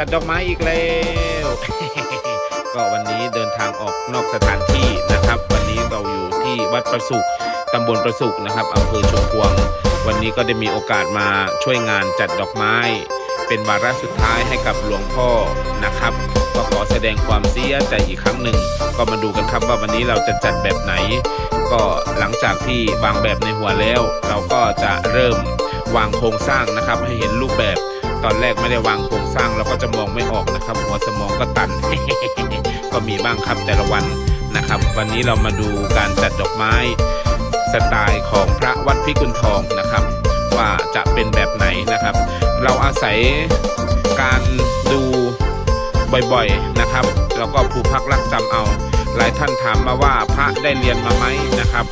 จัดดอกไม้อีกแล้ว ก็วันนี้เดินทางออกนอกสถานที่นะครับ วันนี้เราอยู่ที่วัดประสุขตำบลประสุขนะครับอำเภอชุมพวง วันนี้ก็ได้มีโอกาสมาช่วยงานจัดดอกไม้ เป็นวาระสุดท้ายให้กับหลวงพ่อนะครับ ก็ขอแสดงความเสียใจอีกครั้งหนึ่ง ก็มาดูกันครับว่าวันนี้เราจะจัดแบบไหน ก็หลังจากที่วางแบบในหัวแล้ว เราก็จะเริ่มวางโครงสร้างนะครับให้เห็นรูปแบบ ตอนแรกไม่ได้วางโครงสร้างเราก็จะมองไม่ออกนะครับ หัวสมองก็ตัน ก็มีบ้างครับแต่ละวันนะครับ วันนี้เรามาดูการจัดดอกไม้สไตล์ของพระวัดพิกุลทองนะครับ ว่าจะเป็นแบบไหนนะครับ เราอาศัยการดูบ่อยๆนะครับ แล้วก็ผูกพักรักจำเอาหลายท่านถามมาว่าพระได้เรียนมาไหมนะครับ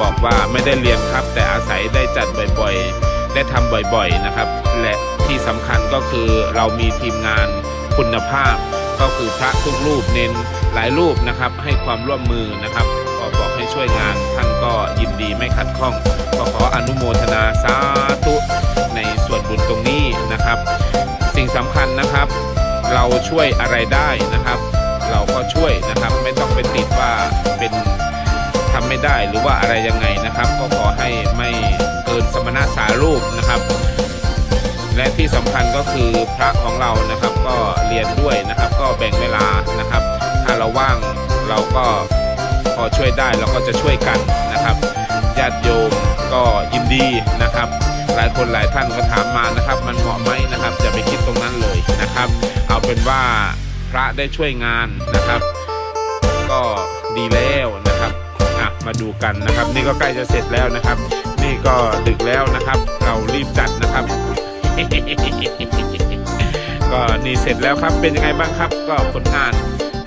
บอกว่าไม่ได้เรียนครับ แต่อาศัยได้จัดบ่อยๆ ได้ทำบ่อยๆนะครับ และ ที่สำคัญก็คือเรามีทีมงานคุณภาพ ก็คือพระทุกรูปเน้นหลายรูปนะครับ ให้ความร่วมมือนะครับก็บอกให้ช่วยงานท่านก็ยินดีไม่ขัดข้อง ก็ขออนุโมทนาสาธุในส่วนบุญตรงนี้นะครับ สิ่งสำคัญนะครับ เราช่วยอะไรได้นะครับ เราก็ช่วยนะครับไม่ต้องไปติดว่าเป็นทำไม่ได้หรือว่าอะไรยังไงนะครับ ก็ขอให้ไม่เกินสมณะสารูปนะครับ และที่สำคัญก็คือพระของเรานะครับก็เรียนด้วยนะครับ ก็แบ่งเวลานะครับ ถ้าเราว่างเราก็พอช่วยได้เราก็จะช่วยกันนะครับญาติโยมก็ยินดีนะครับ หลายคนหลายท่านก็ถามมานะครับ มันเหมาะไหมนะครับอย่าไปคิดตรงนั้นเลยนะครับ เอาเป็นว่าพระได้ช่วยงานนะครับ ก็ดีแล้วนะครับอะมาดูกันนะครับ นี่ก็ใกล้จะเสร็จแล้วนะครับ นี่ก็ดึกแล้วนะครับ เรารีบจัด ก็นี่เสร็จแล้วครับเป็นยังไงบ้างครับ ก็ผลงาน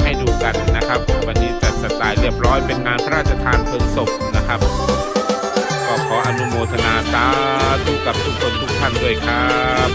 ให้ดูกันนะครับ วันนี้จัดสไตล์เรียบร้อยเป็นงานพระราชทานเพลิงศพนะครับ ก็ขออนุโมทนาสาธุกับทุกคนทุกท่านด้วยครับ